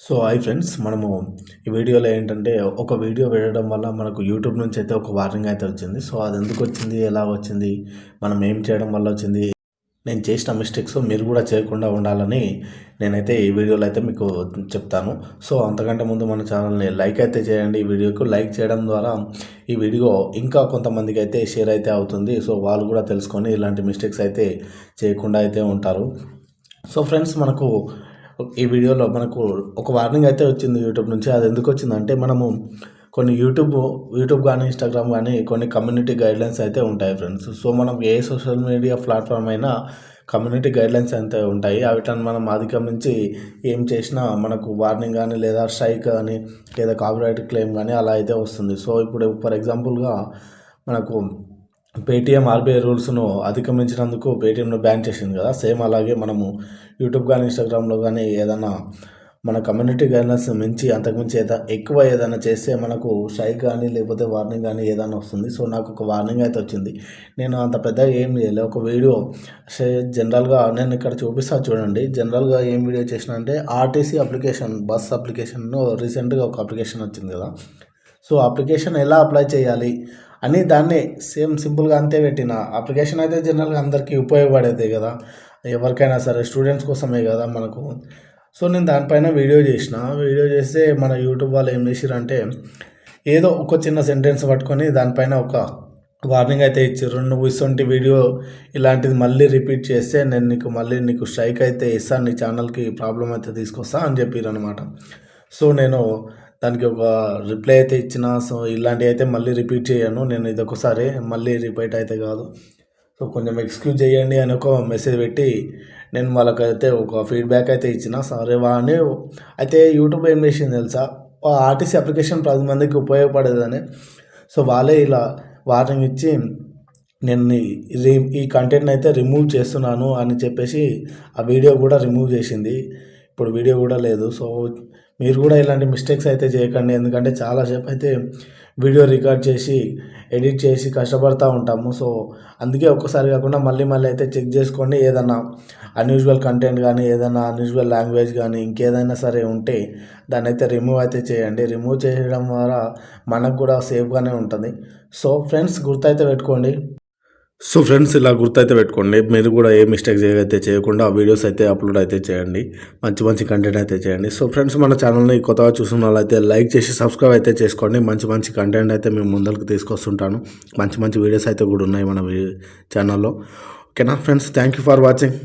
So hi friends మనము ఈ వీడియోలో ఏంటంటే ఒక వీడియో వేయడం వల్ల మనకు యూట్యూబ్ నుంచి అయితే ఒక వార్నింగ్ అయితే వచ్చింది. సో అది ఎందుకు వచ్చింది? ఎలా వచ్చింది? మనం ఏం చేయడం వల్ల వచ్చింది? నేను చేసిన మిస్టేక్స్ మీరు కూడా చేయకుండా ఉండాలని నేనైతే ఈ వీడియోలో అయితే మీకు చెప్తాను. సో అంతకంటే ముందు మన ఛానల్ని లైక్ అయితే చేయండి. ఈ వీడియోకు లైక్ చేయడం ద్వారా ఈ వీడియో ఇంకా కొంతమందికి అయితే షేర్ అయితే అవుతుంది. సో వాళ్ళు కూడా తెలుసుకొని ఇలాంటి మిస్టేక్స్ అయితే చేయకుండా అయితే ఉంటారు. సో ఫ్రెండ్స్ మనకు ఈ వీడియోలో మనకు ఒక వార్నింగ్ అయితే వచ్చింది యూట్యూబ్ నుంచి. అది ఎందుకు వచ్చిందంటే మనము కొన్ని యూట్యూబ్ యూట్యూబ్ కానీ ఇన్స్టాగ్రామ్ కానీ కొన్ని కమ్యూనిటీ గైడ్లైన్స్ అయితే ఉంటాయి ఫ్రెండ్స్ సో మనం ఏ సోషల్ మీడియా ప్లాట్ఫామ్ అయినా కమ్యూనిటీ గైడ్లైన్స్ అయితే ఉంటాయి. వాటిని మనం అధిగమించి ఏం చేసినా మనకు వార్నింగ్ కానీ లేదా స్ట్రైక్ కానీ లేదా కాపీరైట్ క్లెయిమ్ కానీ అలా అయితే వస్తుంది. సో ఇప్పుడు ఫర్ ఎగ్జాంపుల్గా మనకు పేటీఎం ఆర్బీఐ రూల్స్ను అధిగమించినందుకు పేటీఎంను బ్యాన్ చేసింది కదా. సేమ్ అలాగే మనము యూట్యూబ్ కానీ ఇన్స్టాగ్రామ్లో కానీ ఏదైనా మన కమ్యూనిటీ గైడ్లైన్స్ మించి అంతకుమించి ఏదైనా ఎక్కువ ఏదైనా చేస్తే మనకు స్ట్రైక్ కానీ లేకపోతే వార్నింగ్ కానీ ఏదైనా వస్తుంది. సో నాకు ఒక వార్నింగ్ అయితే వచ్చింది. నేను అంత పెద్దగా ఏం చేయలేదు ఒక వీడియో జనరల్గా నేను ఇక్కడ చూపిస్తా చూడండి. జనరల్గా ఏం వీడియో చేసిన అంటే ఆర్టీసీ అప్లికేషన్ బస్ అప్లికేషన్ రీసెంట్గా ఒక అప్లికేషన్ వచ్చింది కదా. సో అప్లికేషన్ ఎలా అప్లై చేయాలి? అని దాన్ని సేమ్ సింపుల్గా అంతే పెట్టిన. అప్లికేషన్ అయితే జనరల్గా అందరికీ ఉపయోగపడేదే కదా. ఎవరికైనా సరే స్టూడెంట్స్ కోసమే కదా మనకు. సో నేను దానిపైన వీడియో చేసిన. వీడియో చేస్తే మన యూట్యూబ్ వాళ్ళు ఏం చేసిరంటే ఏదో ఒక చిన్న సెంటెన్స్ పట్టుకొని దానిపైన ఒక వార్నింగ్ అయితే ఇచ్చారు నువ్వు ఇటువంటి వీడియో ఇలాంటిది మళ్ళీ రిపీట్ చేస్తే నేను నీకు మళ్ళీ నీకు స్ట్రైక్ అయితే ఇస్తాను నీ ఛానల్కి ప్రాబ్లం అయితే తీసుకొస్తా అని చెప్పారు అనమాట సో నేను దానికి ఒక రిప్లై అయితే ఇచ్చిన సో ఇలాంటివి అయితే మళ్ళీ రిపీట్ చేయను. నేను ఇది ఒకసారి మళ్ళీ రిపీట్ అయితే కాదు. సో కొంచెం ఎక్స్క్యూజ్ చేయండి అని ఒక మెసేజ్ పెట్టి నేను వాళ్ళకైతే ఒక ఫీడ్బ్యాక్ అయితే ఇచ్చిన. సరే వాడిని అయితే యూట్యూబ్ ఏం చేసింది తెలుసా? ఆర్టీసీ అప్లికేషన్ పది మందికి ఉపయోగపడేదని. సో వాళ్ళే ఇలా వార్నింగ్ ఇచ్చి నేను ఈ ఈ కంటెంట్ అయితే రిమూవ్ చేస్తున్నాను అని చెప్పేసి ఆ వీడియో కూడా రిమూవ్ చేసింది. ఇప్పుడు వీడియో కూడా లేదు. సో మీరు కూడా ఇలాంటి మిస్టేక్స్ అయితే చేయకండి. ఎందుకంటే చాలాసేపు అయితే వీడియో రికార్డ్ చేసి ఎడిట్ చేసి కష్టపడుతూ ఉంటాము. సో అందుకే ఒక్కసారి కాకుండా మళ్ళీ మళ్ళీ అయితే చెక్ చేసుకోండి. ఏదన్నా అన్యూజువల్ కంటెంట్ కానీ ఏదైనా అన్యూజువల్ లాంగ్వేజ్ కానీ ఇంకేదైనా సరే ఉంటే దాన్ని అయితే రిమూవ్ అయితే చేయండి. రిమూవ్ చేయడం ద్వారా మనకు కూడా సేఫ్గానే ఉంటుంది. సో ఫ్రెండ్స్ గుర్తైతే పెట్టుకోండి. సో ఫ్రెండ్స్ ఇలా గుర్తైతే పెట్టుకోండి. మీరు కూడా ఏ మిస్టేక్స్ అయితే చేయకుండా ఆ వీడియోస్ అయితే అప్లోడ్ అయితే చేయండి. మంచి మంచి కంటెంట్ అయితే చేయండి. సో ఫ్రెండ్స్ మన ఛానల్ని కొత్తగా చూస్తున్న వాళ్ళైతే లైక్ చేసి సబ్స్క్రైబ్ అయితే చేసుకోండి. మంచి మంచి కంటెంట్ అయితే మేము ముందరికి తీసుకొస్తుంటాను. మంచి మంచి వీడియోస్ అయితే కూడా ఉన్నాయి మన ఛానల్లో. ఓకేనా friends? Thank you for watching.